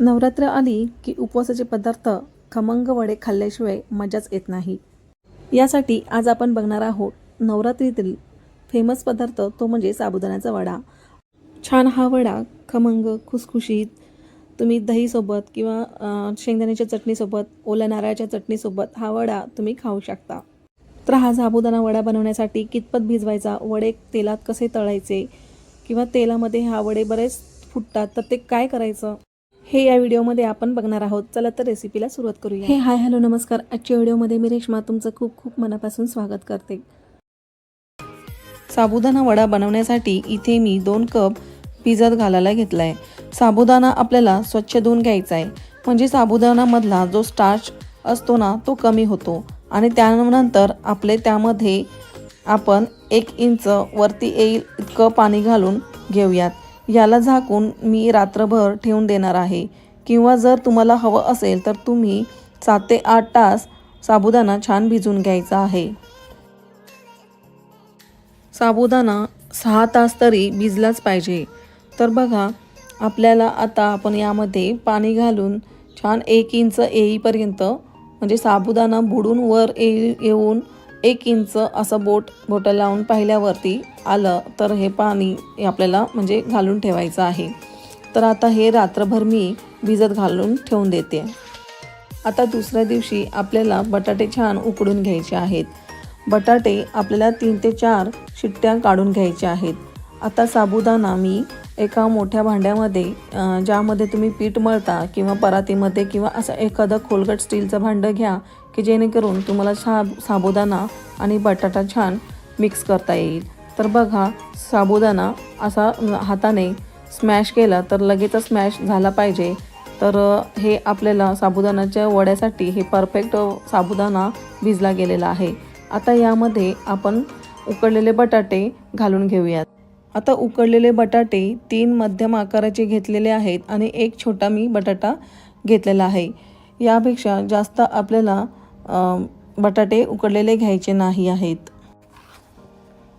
नवरात्र आली की उपवासाचे पदार्थ खमंग वडे खाल्ल्याशिवाय मजाच येत नाही. यासाठी आज आपण बघणार आहोत नवरात्रीतील फेमस पदार्थ तो म्हणजे साबुदाण्याचा वडा. छान हा वडा खमंग खुसखुशीत तुम्ही दहीसोबत किंवा शेंगदाण्याच्या चटणीसोबत ओल्या नारळाच्या चटणीसोबत हा वडा तुम्ही खाऊ शकता. तर हा साबुदाणा वडा बनवण्यासाठी कितपत भिजवायचा वडे तेलात कसे तळायचे किंवा तेलामध्ये हा वडे बरेच फुटतात तर ते काय करायचं? हे या व्हिडिओमध्ये आपण बघणार आहोत. चला तर रेसिपीला सुरुवात करूया. हे हाय हॅलो नमस्कार. आजच्या व्हिडिओमध्ये मी रेश्मा तुमचं खूप खूप मनापासून स्वागत करते. साबुदाणा वडा बनवण्यासाठी इथे मी दोन कप भिजत घालायला घेतला आहे साबुदाणा आपल्याला स्वच्छ धुवून घ्यायचा आहे म्हणजे साबुदाणामधला जो स्टार्च असतो ना तो कमी होतो. आणि त्यानंतर आपले त्यामध्ये आपण एक इंच वरती येईल इतकं पाणी घालून घेऊयात. याला झाकून मी रात्रभर ठेवून देणार आहे. किंवा जर तुम्हाला हवं असेल तर तुम्ही सात ते आठ तास साबुदाणा छान भिजून घ्यायचा आहे. साबुदाणा सहा तास तरी भिजलाच पाहिजे. तर बघा आपल्याला आता आपण यामध्ये पाणी घालून छान एक इंच येईपर्यंत म्हणजे साबुदाणा बुडून वर ये येऊन एक इंच असं बोट बोटं लावून पाहिल्यावरती आलं तर हे पाणी आपल्याला म्हणजे घालून ठेवायचं आहे. तर आता हे रात्रभर मी भिजत घालून ठेवून देते. आता दुसऱ्या दिवशी आपल्याला बटाटे छान उकडून घ्यायचे आहेत. बटाटे आपल्याला तीन ते चार शिट्ट्या काढून घ्यायच्या आहेत. आता साबुदाणा मी एका मोठ्या भांड्यामध्ये ज्यामध्ये तुम्ही पीठ मळता किंवा परातीमध्ये किंवा असं एखादं खोलगट स्टीलचं भांडं घ्या की जेणेकरून तुम्हाला साब साबुदाणा आणि बटाटा छान मिक्स करता येईल. तर बघा साबुदाणा असा हाताने स्मॅश केला तर लगेचच स्मॅश झाला पाहिजे. तर हे आपल्याला साबुदाण्याच्या वड्यासाठी हे परफेक्ट साबुदाणा भिजला गेलेला आहे. आता यामध्ये आपण उकडलेले बटाटे घालून घेऊयात. आता उकडलेले बटाटे तीन मध्यम आकाराचे घेतलेले आहेत आणि एक छोटा मी बटाटा घेतलेला आहे. यापेक्षा जास्त आपल्याला बटाटे उकडलेले घ्यायचे नाही आहेत.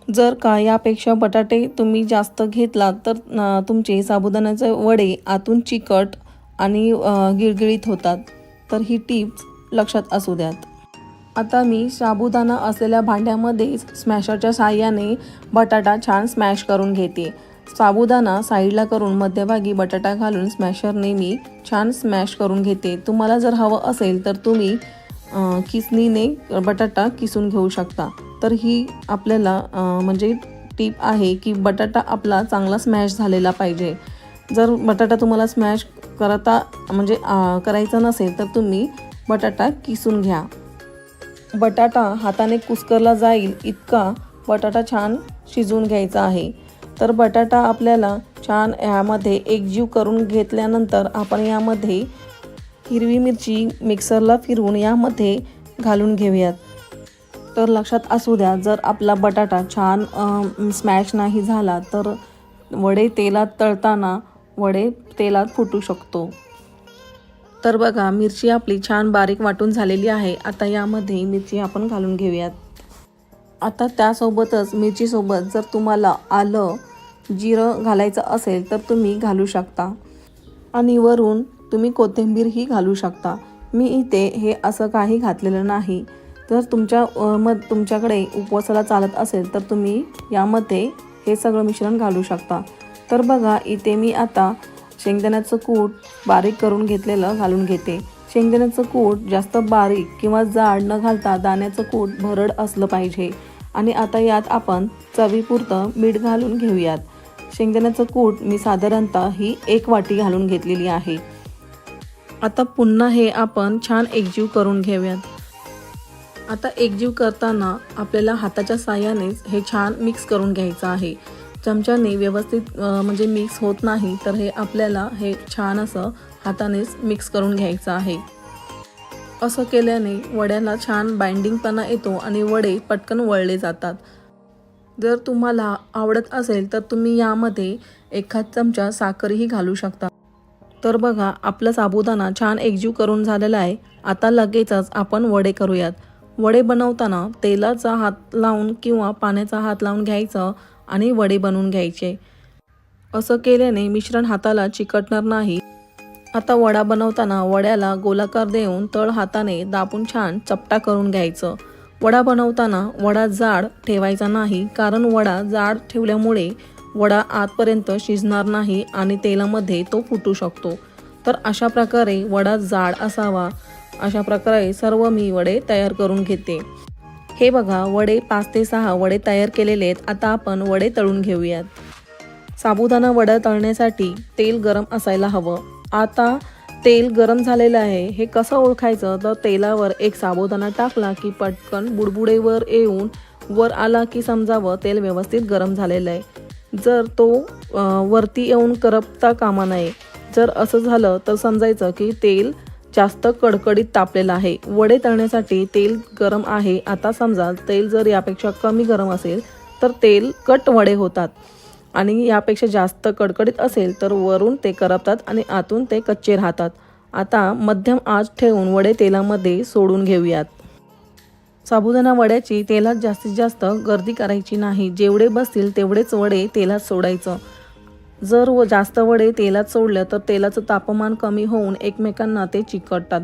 जर का यापेक्षा बटाटे तुम्ही जास्त घेतलात तर तुमचे साबुदाण्याचे वडे आतून चिकट आणि गिळगिळीत होतात. तर ही टिप्स लक्षात असू द्यात. आता मी साबुदाणा असलेल्या भांड्यामध्येच स्मॅशरच्या साह्याने बटाटा छान स्मॅश करून घेते. साबुदाणा साईडला करून मध्यभागी बटाटा घालून स्मॅशरने मी छान स्मॅश करून घेते. तुम्हाला जर हवं असेल तर तुम्ही किसनीने बटाटा किसून घेऊ शकता. तर ही आपल्याला म्हणजे टीप आहे की बटाटा आपला चांगला स्मॅश झालेला पाहिजे. जर बटाटा तुम्हाला स्मॅश करता म्हणजे करायचा नसेल तर तुम्ही बटाटा किसून घ्या. बटाटा हाताने कुस्करला जाईल इतका बटाटा छान शिजवून घ्यायचा आहे. तर बटाटा आपल्याला छान ह्यामध्ये एकजीव करून घेतल्यानंतर आपण यामध्ये हिरवी मिरची मिक्सरला फिरवून यामध्ये घालून घेऊयात. तर लक्षात असू द्या जर आपला बटाटा छान स्मॅश नाही झाला तर वडे तेलात तळताना वडे तेलात फुटू शकतो. तर बघा मिरची आपली छान बारीक वाटून झालेली आहे. आता यामध्ये मिरची आपण घालून घेऊयात. आता त्यासोबतच मिरचीसोबत जर तुम्हाला आलं जिरं घालायचं असेल तर तुम्ही घालू शकता. आणि वरून तुम्ही कोथिंबीरही घालू शकता. मी इथे हे असं काही घातलेलं नाही. तर तुमच्या म मग तुमच्याकडे उपवासाला चालत असेल तर तुम्ही यामध्ये हे सगळं मिश्रण घालू शकता. तर बघा इथे मी आता शेंगदाण्याचं कूट बारीक करून घेतलेलं घालून घेते. शेंगदाण्याचं कूट जास्त बारीक किंवा जाड न घालता दाण्याचं कूट भरड असलं पाहिजे. आणि आता यात आपण चवीपुरतं मीठ घालून घेऊयात. शेंगदाण्याचं कूट मी साधारणतः ही एक वाटी घालून घेतलेली आहे. आता पुन्हा हे आपण छान एकजीव करून घेऊयात. आता एकजीव करताना आपल्याला हाताच्या साह्यानेच हे छान मिक्स करून घ्यायचं आहे. चमच्याने व्यवस्थित म्हणजे मिक्स होत नाही तर हे आपल्याला हे छान असं हातानेच मिक्स करून घ्यायचं आहे. असं केल्याने वड्याला छान बाइंडिंगपणा येतो आणि वडे पटकन वळले जातात. जर तुम्हाला आवडत असेल तर तुम्ही यामध्ये एखाद चमचा साखरही घालू शकता. तर बघा आपला साबुदाणा छान एकजीव करून झालेला आहे. आता लगेचच आपण वडे करूयात. वडे बनवताना तेलाचा हात लावून किंवा पाण्याचा हात लावून घ्यायचं. आणि वडे बनवून घ्यायचे. असं केल्याने मिश्रण हाताला चिकटणार नाही. आता वडा बनवताना वड्याला गोलाकार देऊन तळ हाताने दाबून छान चपटा करून घ्यायचं. वडा बनवताना वडा जाड ठेवायचा नाही कारण वडा जाड ठेवल्यामुळे वडा आतपर्यंत शिजणार नाही आणि तेलामध्ये तो फुटू शकतो. तर अशा प्रकारे वडा जाड असावा. अशा प्रकारे सर्व मी वडे तयार करून घेते. हे बघा वडे पाच ते सहा वडे तयार केलेले आहेत. आता आपण वडे तळून घेऊयात. साबुदाणा वडा तळण्यासाठी तेल गरम असायला हवं. आता तेल गरम झालेलं आहे. हे कसं ओळखायचं? तर तेलावर एक साबुदाणा टाकला की पटकन बुडबुडेवर येऊन वर आला की समजावं तेल व्यवस्थित गरम झालेलं आहे. जर तो वरती येऊन करपता कामा नये. जर असं झालं तर समजायचं की तेल जास्त कडकडीत तापलेलं आहे. वडे तळण्यासाठी तेल गरम आहे. आता समजा तेल जर यापेक्षा कमी गरम असेल तर तेल कट वडे होतात. आणि यापेक्षा जास्त कडकडीत असेल तर वरून ते करपतात आणि आतून ते कच्चे राहतात. आता मध्यम आच ठेवून वडे तेलामध्ये सोडून घेऊयात. साबुदाणा वड्याची तेलात जास्तीत जास्त गर्दी करायची नाही. जेवढे बसतील तेवढेच वडे तेलात सोडायचं. जर व जास्त वडे तेलात सोडलं तर तेलाचं तापमान कमी होऊन एकमेकांना ते चिकटतात.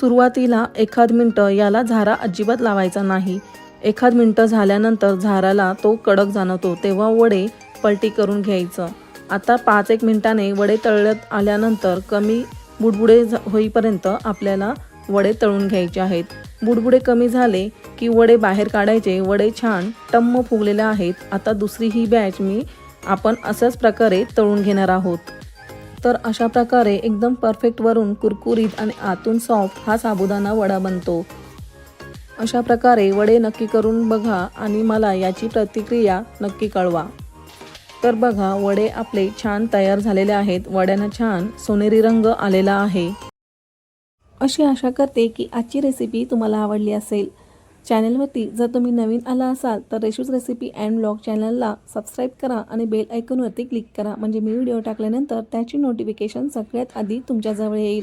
सुरुवातीला एखाद मिनटं याला झारा अजिबात लावायचा नाही. एखाद मिनटं झाल्यानंतर झाराला तो कडक जाणवतो तेव्हा वडे पलटी करून घ्यायचं. आता पाच एक मिनटाने वडे तळल्यात आल्यानंतर कमी बुडबुडे झ- होईपर्यंत आपल्याला वडे तळून घ्यायचे आहेत. बुडबुडे कमी झाले की वडे बाहेर काढायचे वडे छान टम्म फुगलेले आहेत. आता दुसरी ही बॅच मी आपण अशाच प्रकारे तळून घेणार आहोत. तर अशा प्रकारे एकदम परफेक्ट वरून कुरकुरीत आणि आतून सॉफ्ट हा साबुदाणा वडा बनतो. अशा प्रकारे वडे नक्की करून बघा आणि मला याची प्रतिक्रिया नक्की कळवा. तर बघा वडे आपले छान तयार झालेले आहेत. वड्यांना छान सोनेरी रंग आलेला आहे. अशी आशा करते की आजची रेसिपी तुम्हाला आवडली असेल. चॅनलवरती जर तुम्ही नवीन आला असाल तर रेशूज रेसिपी अँड ब्लॉग चॅनलला सबस्क्राईब करा आणि बेल ऐकूनवरती क्लिक करा. म्हणजे मी व्हिडिओ टाकल्यानंतर त्याची नोटिफिकेशन सगळ्यात आधी तुमच्याजवळ येईल.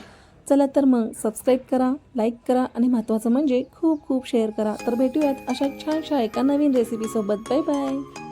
चला तर मग सबस्क्राईब करा लाईक करा आणि महत्त्वाचं म्हणजे खूप खूप शेअर करा. तर भेटूयात अशा छानशा एका नवीन रेसिपीसोबत. Bye bye.